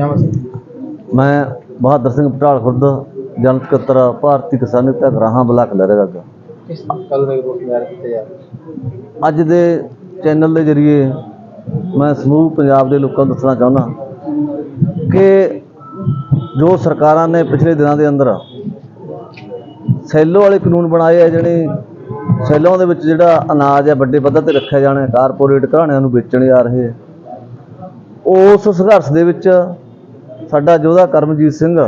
ਨਾਮ ਹੈ ਮੈਂ ਬਹਾਦਰ ਸਿੰਘ ਪਟਾਲ ਖੁਰਦ ਜਨ ਸਕੱਤਰ ਭਾਰਤੀ ਕਿਸਾਨ ਯੂਨੀਅਨ ਗਰਾਹਾਂ ਬਲਾਕ ਲਰੇਗਾ ਕਿਸ ਕੱਲ ਦੇ ਕੀਤੇ ਅੱਜ ਦੇ ਚੈਨਲ ਦੇ ਜ਼ਰੀਏ ਮੈਂ ਸਮੂਹ ਪੰਜਾਬ ਦੇ ਲੋਕਾਂ ਨੂੰ ਦੱਸਣਾ ਚਾਹੁੰਦਾ ਕਿ ਜੋ ਸਰਕਾਰਾਂ ਨੇ ਪਿਛਲੇ ਦਿਨਾਂ ਦੇ ਅੰਦਰ ਸੈਲੋ ਵਾਲੇ ਕਾਨੂੰਨ ਬਣਾਏ ਆ ਜਿਹੜੇ ਸੈਲੋਂ ਦੇ ਵਿੱਚ ਜਿਹੜਾ ਅਨਾਜ ਹੈ ਵੱਡੇ ਪੱਧਰ ਤੇ ਰੱਖਿਆ ਜਾਣਾ ਕਾਰਪੋਰੇਟ ਘਰਾਣਿਆਂ ਨੂੰ ਵੇਚਣ ਜਾ ਰਹੇ। ਉਸ ਸੰਘਰਸ਼ ਦੇ ਵਿੱਚ ਸਾਡਾ ਯੋਧਾ ਕਰਮਜੀਤ ਸਿੰਘ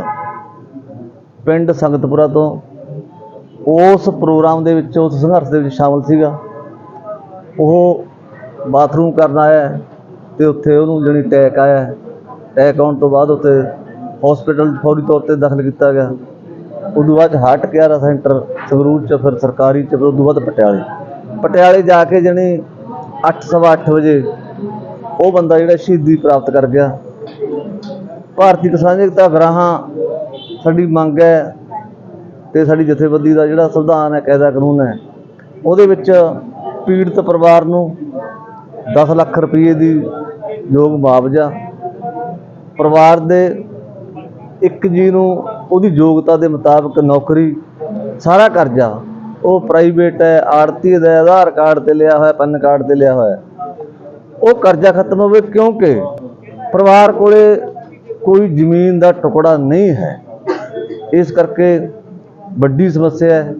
ਪਿੰਡ ਸੰਗਤਪੁਰਾ ਤੋਂ ਉਸ ਪ੍ਰੋਗਰਾਮ ਦੇ ਵਿੱਚ, ਉਸ ਸੰਘਰਸ਼ ਦੇ ਵਿੱਚ ਸ਼ਾਮਲ ਸੀਗਾ। ਉਹ ਬਾਥਰੂਮ ਕਰਨ ਆਇਆ ਹੈ ਤੇ ਉੱਥੇ ਉਹਨੂੰ ਜਣੀ ਅਟੈਕ ਆਇਆ ਹੈ। ਅਟੈਕ ਆਉਣ ਤੋਂ ਬਾਅਦ ਉੱਥੇ ਹਸਪੀਟਲ ਫੌਰੀ ਤੌਰ ਤੇ ਦਾਖਲ ਕੀਤਾ ਗਿਆ। ਉਦੋਂ ਬਾਅਦ ਹਾਰਟ ਕੇਅਰ ਸੈਂਟਰ ਸੰਗਰੂਰ ਚ, ਫਿਰ ਸਰਕਾਰੀ ਚ, ਫਿਰ ਉਦੋਂ ਬਾਅਦ ਪਟਿਆਲੇ। ਪਟਿਆਲੇ ਜਾ ਕੇ ਜਣੀ 8:30 ਵਜੇ ਉਹ ਬੰਦਾ ਜਿਹੜਾ ਸ਼ਹੀਦੀ ਪ੍ਰਾਪਤ ਕਰ ਗਿਆ। ਭਾਰਤੀ ਕਿਸਾਨ ਏਕਤਾ ਗਰਾਹਾਂ, ਸਾਡੀ ਮੰਗ ਹੈ ਤੇ ਸਾਡੀ ਜਥੇਬੰਦੀ ਦਾ ਜਿਹੜਾ ਸੰਵਿਧਾਨ ਹੈ, ਕਾਇਦਾ ਕਾਨੂੰਨ ਹੈ, ਉਹਦੇ ਵਿੱਚ ਪੀੜਤ ਪਰਿਵਾਰ ਨੂੰ 10 ਲੱਖ ਰੁਪਏ ਦੀ ਯੋਗ ਮੁਆਵਜ਼ਾ, ਪਰਿਵਾਰ ਦੇ ਇੱਕ ਜੀ ਨੂੰ ਉਹਦੀ ਯੋਗਤਾ ਦੇ ਮੁਤਾਬਕ ਨੌਕਰੀ, ਸਾਰਾ ਕਰਜ਼ਾ, ਉਹ ਪ੍ਰਾਈਵੇਟ ਹੈ, ਆੜਤੀ ਦਾ ਆਧਾਰ ਕਾਰਡ ਤੇ ਲਿਆ ਹੋਇਆ ਪੈਨ ਕਾਰਡ ਤੇ ਲਿਆ ਹੋਇਆ। ਉਹ ਕਰਜ਼ਾ ਖਤਮ ਹੋਵੇ ਕਿਉਂਕਿ ਪਰਿਵਾਰ ਕੋਲੇ ਕੋਈ ਜ਼ਮੀਨ ਦਾ ਟੁਕੜਾ ਨਹੀਂ ਹੈ। ਇਸ ਕਰਕੇ ਵੱਡੀ ਸਮੱਸਿਆ ਹੈ।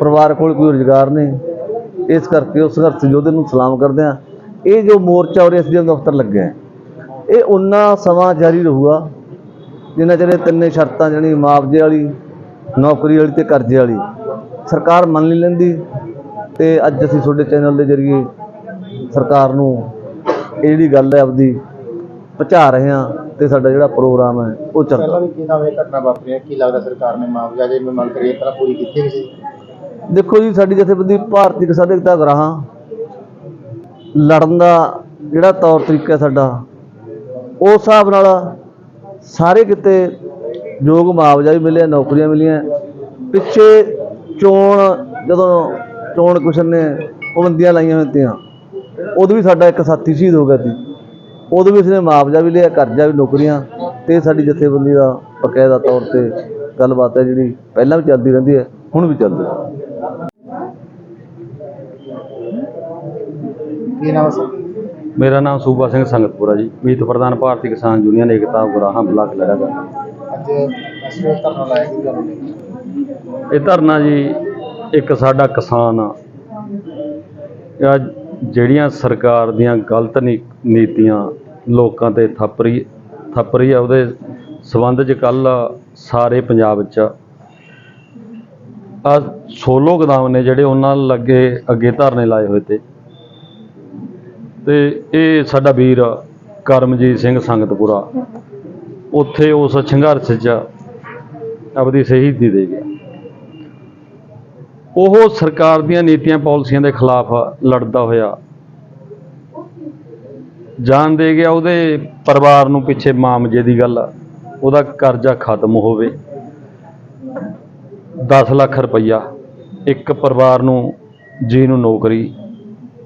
ਪਰਿਵਾਰ ਕੋਲ ਕੋਈ ਰੁਜ਼ਗਾਰ ਨਹੀਂ। ਇਸ ਕਰਕੇ ਉਸ ਸੰਘਰਸ਼ ਯੋਧੇ ਨੂੰ ਸਲਾਮ ਕਰਦੇ ਹਾਂ। ਇਹ ਜੋ ਮੋਰਚਾ ਔਰ ਐਸਡੀਐਮ ਦਫ਼ਤਰ ਲੱਗਿਆ ਇਹ ਉਨਾ ਸਮਾਂ ਜਾਰੀ ਰਹੂਗਾ ਜਿੰਨਾ ਚਿਰ ਇਹ ਤਿੰਨੇ ਸ਼ਰਤਾਂ ਜਿਹੜੀ ਮੁਆਵਜ਼ੇ ਵਾਲੀ, ਨੌਕਰੀ ਵਾਲੀ ਤੇ ਕਰਜ਼ੇ ਵਾਲੀ। ਸਰਕਾਰ ਮੰਨ ਨਹੀਂ ਲੈਂਦੀ ਤੇ ਅੱਜ ਅਸੀਂ ਤੁਹਾਡੇ ਚੈਨਲ ਦੇ ਜ਼ਰੀਏ ਸਰਕਾਰ ਨੂੰ ਇਹ ਜਿਹੜੀ ਗੱਲ ਹੈ ਆਪਦੀ ਪਹੁੰਚਾ ਰਹੇ ਹਾਂ ਤੇ ਸਾਡਾ ਜਿਹੜਾ ਪ੍ਰੋਗਰਾਮ ਹੈ ਉਹ ਚੱਲ ਪਹਿਲਾਂ ਵੀ ਕਿਦਾਂ ਇਹ ਘਟਨਾ ਵਾਪਰੀ ਹੈ? ਕੀ ਲੱਗਦਾ ਸਰਕਾਰ ਨੇ ਮੁਆਵਜ਼ਾ ਜੇ ਮੰਗ ਕਰੀ ਹੈ ਤਾਂ ਪੂਰੀ ਕੀਤੀ ਸੀ? ਦੇਖੋ ਜੀ ਸਾਡੀ ਜਥੇਬੰਦੀ ਭਾਰਤੀ ਕਿਸਾਨ ਏਕਤਾ ਗਰਾਹਾਂ ਲੜਨ ਦਾ ਜਿਹੜਾ ਤੌਰ ਤਰੀਕਾ ਸਾਡਾ ਉਸ ਹਿਸਾਬ ਨਾਲ ਸਾਰੇ ਕਿਤੇ ਯੋਗ ਮੁਆਵਜ਼ਾ ਵੀ ਮਿਲਿਆ ਨੌਕਰੀਆਂ ਮਿਲੀਆਂ। ਪਿੱਛੇ ਚੋਣ ਜਦੋਂ ਚੋਣ ਕਮਿਸ਼ਨ ਨੇ ਪਾਬੰਦੀਆਂ ਲਾਈਆਂ ਹੋਈਆਂ ਤੀਆਂ ਉਦੋਂ ਵੀ ਸਾਡਾ ਇੱਕ ਸਾਥੀ ਸ਼ਹੀਦ ਹੋ ਗਿਆ ਸੀ। ਉਦੋਂ ਵੀ ਉਸਨੇ ਮੁਆਵਜ਼ਾ ਵੀ ਲਿਆ ਕਰਜ਼ਾ ਵੀ ਨੌਕਰੀਆਂ ਤੇ ਸਾਡੀ ਜਥੇਬੰਦੀ ਦਾ ਬਕਾਇਦਾ ਤੌਰ ਤੇ ਗੱਲਬਾਤ ਹੈ ਜਿਹੜੀ ਪਹਿਲਾਂ ਵੀ ਚੱਲਦੀ ਰਹਿੰਦੀ ਹੈ ਹੁਣ ਵੀ ਚੱਲਦੀ ਹੈ। ਕੀ ਨਾਮ ਹੈ ਮੇਰਾ ਨਾਮ ਸੂਬਾ ਸਿੰਘ ਸੰਗਤਪੁਰਾ ਜੀ। ਮੀਤ ਪ੍ਰਧਾਨ ਭਾਰਤੀ ਕਿਸਾਨ ਯੂਨੀਅਨ ਏਕਤਾ ਗੁਰਾਹਾਂ ਬਲਾਕ ਲੜਾਗਾ ਅੱਜ ਅਸਲ ਧਰਨਾ ਲਾਇਆ? ਇਹ ਧਰਨਾ ਜੀ ਇੱਕ ਸਾਡਾ ਕਿਸਾਨ ਆ। ਜਿਹੜੀਆਂ ਸਰਕਾਰ ਦੀਆਂ ਗਲਤ ਨੀ- ਨੀਤੀਆਂ ਲੋਕਾਂ ਤੇ ਥੱਪ ਰਹੀ ਥੱਪ ਰਹੀ ਆ ਉਹਦੇ ਸਬੰਧ 'ਚ ਕੱਲ ਸਾਰੇ ਪੰਜਾਬ 'ਚ। ਆ ਸੋਲੋ ਗੋਦਾਮ ਨੇ ਜਿਹੜੇ ਉਹਨਾਂ ਲੱਗੇ ਅੱਗੇ ਧਰਨੇ ਲਾਏ ਹੋਏ ਤੇ। ਤੇ ਇਹ ਸਾਡਾ ਵੀਰ ਕਰਮਜੀਤ ਸਿੰਘ ਸੰਗਤਪੁਰਾ, ਉੱਥੇ ਉਸ ਸੰਘਰਸ਼ 'ਚ ਆਪਦੀ ਸ਼ਹੀਦੀ ਦੇ ਗਿਆ। ਉਹ ਸਰਕਾਰ ਦੀਆਂ ਨੀਤੀਆਂ, ਪਾਲਿਸੀਆਂ ਦੇ ਖਿਲਾਫ ਲੜਦਾ ਹੋਇਆ ਜਾਨ ਦੇ ਗਿਆ ਉਹਦੇ ਪਰਿਵਾਰ ਨੂੰ ਪਿੱਛੇ ਮਾਮਜੇ ਦੀ ਗੱਲ ਆ, ਉਹਦਾ ਕਰਜ਼ਾ ਖਤਮ ਹੋਵੇ। 10 ਲੱਖ ਰੁਪਈਆ ਇੱਕ ਪਰਿਵਾਰ ਨੂੰ ਜੀ ਨੂੰ ਨੌਕਰੀ।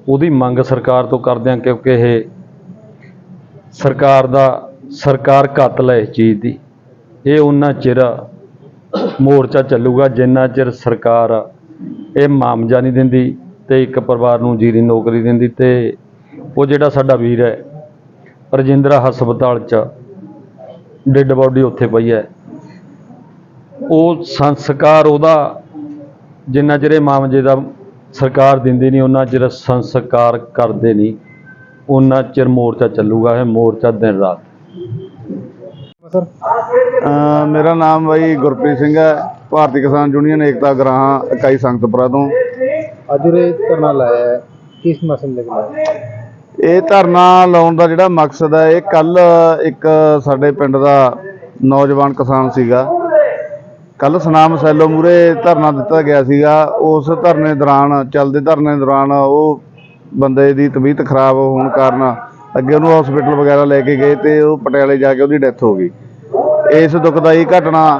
ਉਹਦੀ ਮੰਗ ਸਰਕਾਰ ਤੋਂ ਕਰਦੇ ਹਾਂ ਕਿਉਂਕਿ ਇਹ ਸਰਕਾਰ ਦਾ ਸਰਕਾਰ ਕਾਤਲ ਹੈ ਇਸ ਚੀਜ਼ ਦੀ। ਇਹ ਉਹਨਾਂ ਚਿਰ ਮੋਰਚਾ ਚੱਲੂਗਾ ਜਿੰਨਾ ਚਿਰ ਸਰਕਾਰ ਇਹ ਮਾਮਜਾ ਨਹੀਂ ਦਿੰਦੀ ਤੇ ਇੱਕ ਪਰਿਵਾਰ ਨੂੰ ਜੀਰੀ ਨੌਕਰੀ ਦਿੰਦੀ ਤੇ ਉਹ ਜਿਹੜਾ ਸਾਡਾ ਵੀਰ ਹੈ ਰਜਿੰਦਰਾ ਹਸਪਤਾਲ 'ਚ ਡੈੱਡ ਬਾਡੀ ਉੱਥੇ ਪਈ ਹੈ। ਉਹ ਸੰਸਕਾਰ ਉਹਦਾ ਜਿੰਨਾ ਚਿਰ ਇਹ ਮਾਮਜੇ ਦਾ ਸਰਕਾਰ ਦਿੰਦੀ ਨਹੀਂ ਉਹਨਾਂ ਚਿਰ ਸੰਸਕਾਰ ਕਰਦੇ ਨਹੀਂ। ਉਹਨਾਂ ਚਿਰ ਮੋਰਚਾ ਚੱਲੂਗਾ ਇਹ ਮੋਰਚਾ ਦਿਨ ਰਾਤ। ਸਰ। ਮੇਰਾ ਨਾਮ ਬਾਈ ਗੁਰਪ੍ਰੀਤ ਸਿੰਘ ਹੈ। ਭਾਰਤੀ ਕਿਸਾਨ ਯੂਨੀਅਨ ਏਕਤਾ ਗਰਾਹਾਂ ਇਕਾਈ ਸੰਗਤਪੁਰਾ ਤੋਂ। ਅੱਜ ਉਰੇ ਧਰਨਾ ਲਾਇਆ ਹੈ। ਕਿਸ ਮਸਲੇ ਦੇ ਖਿਲਾਫ? ਇਹ ਧਰਨਾ ਲਾਉਣ ਦਾ ਜਿਹੜਾ ਮਕਸਦ ਹੈ ਇਹ ਕੱਲ ਇੱਕ ਸਾਡੇ ਪਿੰਡ ਦਾ ਨੌਜਵਾਨ ਕਿਸਾਨ ਸੀਗਾ। ਕੱਲ ਸੁਨਾਮ ਸੈਲੋ ਮੂਰੇ ਧਰਨਾ ਦਿੱਤਾ ਗਿਆ ਸੀਗਾ। ਉਸ ਧਰਨੇ ਦੌਰਾਨ ਚੱਲਦੇ ਧਰਨੇ ਦੌਰਾਨ ਉਹ ਬੰਦੇ ਦੀ ਤਬੀਅਤ ਖਰਾਬ ਹੋਣ ਕਾਰਨ ਅੱਗੇ ਉਹਨੂੰ ਹਸਪੀਟਲ ਵਗੈਰਾ ਲੈ ਕੇ ਗਏ ਤੇ ਉਹ ਪਟਿਆਲੇ ਜਾ ਕੇ ਉਹਦੀ ਡੈਥ ਹੋ ਗਈ। ਇਸ ਦੁਖਦਾਈ ਘਟਨਾ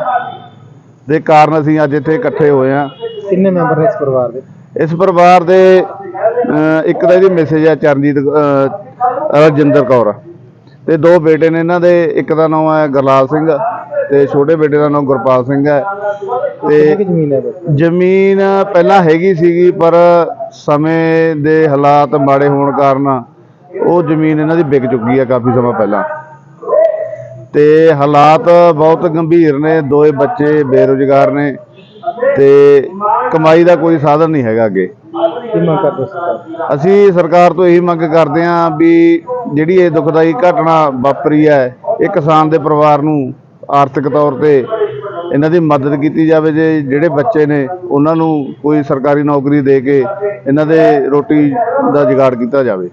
ਦੇ ਕਾਰਨ ਅਸੀਂ ਅੱਜ ਇੱਥੇ ਇਕੱਠੇ ਹੋਏ ਹਾਂ। ਕਿੰਨੇ ਮੈਂਬਰ ਨੇ ਇਸ ਪਰਿਵਾਰ ਦੇ? ਇਸ ਪਰਿਵਾਰ ਦੇ ਇੱਕ ਤਾਂ ਇਹਦੀ ਮੈਸੇਜ ਹੈ ਚਰਨਜੀਤ ਰਜਿੰਦਰ ਕੌਰ। ਤੇ ਦੋ ਬੇਟੇ ਨੇ ਇਹਨਾਂ ਦੇ ਇੱਕ ਦਾ ਨਾਮ ਹੈ ਗੁਰਲਾਲ ਸਿੰਘ ਤੇ ਛੋਟੇ ਬੇਟੇ ਦਾ ਨਾਮ ਗੁਰਪਾਲ ਸਿੰਘ ਹੈ। ਤੇ ਜ਼ਮੀਨ ਪਹਿਲਾਂ ਹੈਗੀ ਸੀਗੀ ਪਰ ਸਮੇਂ ਦੇ ਹਾਲਾਤ ਮਾੜੇ ਹੋਣ ਕਾਰਨ ਉਹ ਜ਼ਮੀਨ ਇਹਨਾਂ ਦੀ ਵਿਕ ਚੁੱਕੀ ਹੈ ਕਾਫੀ ਸਮਾਂ ਪਹਿਲਾਂ। ਤੇ ਹਾਲਾਤ ਬਹੁਤ ਗੰਭੀਰ ਨੇ ਦੋਏ ਬੱਚੇ ਬੇਰੁਜ਼ਗਾਰ ਨੇ ਤੇ ਕਮਾਈ ਦਾ ਕੋਈ ਸਾਧਨ ਨਹੀਂ ਹੈਗਾ ਅੱਗੇ। ਕੀ ਮੰਗ ਕਰਦੇ ਸਰਕਾਰ ਅਸੀਂ ਸਰਕਾਰ ਤੋਂ ਇਹੀ ਮੰਗ ਕਰਦੇ ਹਾਂ ਵੀ ਜਿਹੜੀ ਇਹ ਦੁਖਦਾਈ ਘਟਨਾ ਵਾਪਰੀ ਹੈ, ਇਹ ਕਿਸਾਨ ਦੇ ਪਰਿਵਾਰ ਨੂੰ ਆਰਥਿਕ ਤੌਰ ਤੇ ਇਹਨਾਂ ਦੀ ਮਦਦ ਕੀਤੀ ਜਾਵੇ। ਜੇ ਜਿਹੜੇ ਬੱਚੇ ਨੇ, ਉਹਨਾਂ ਨੂੰ ਕੋਈ ਸਰਕਾਰੀ ਨੌਕਰੀ ਦੇ ਕੇ ਇਹਨਾਂ ਦੇ ਰੋਟੀ ਦਾ ਜੁਗਾੜ ਕੀਤਾ ਜਾਵੇ।